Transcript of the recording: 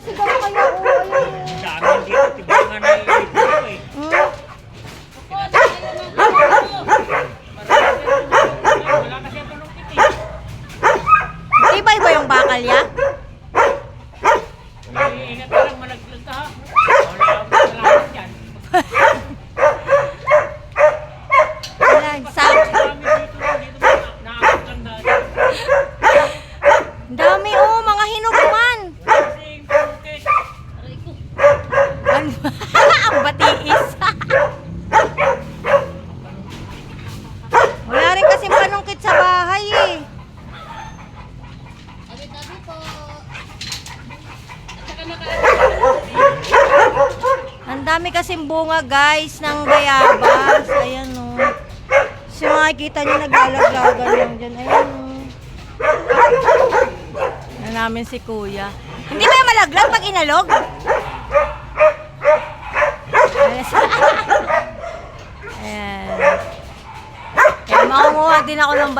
sigaw kayo o yung... Dami, hindi ko tibangan na yung eh. Iba-iba yung bakal ya? Ingat ka lang, malaglag ka ha. Ang dami kasing bunga guys ng bayabas. Ayan o. So makikita nyo naglalaglagan lang dyan. Ayan o. Ano namin si kuya. Hindi ba malaglag pag inalog? Ayan. Kaya makunguha din ako ng bayabas.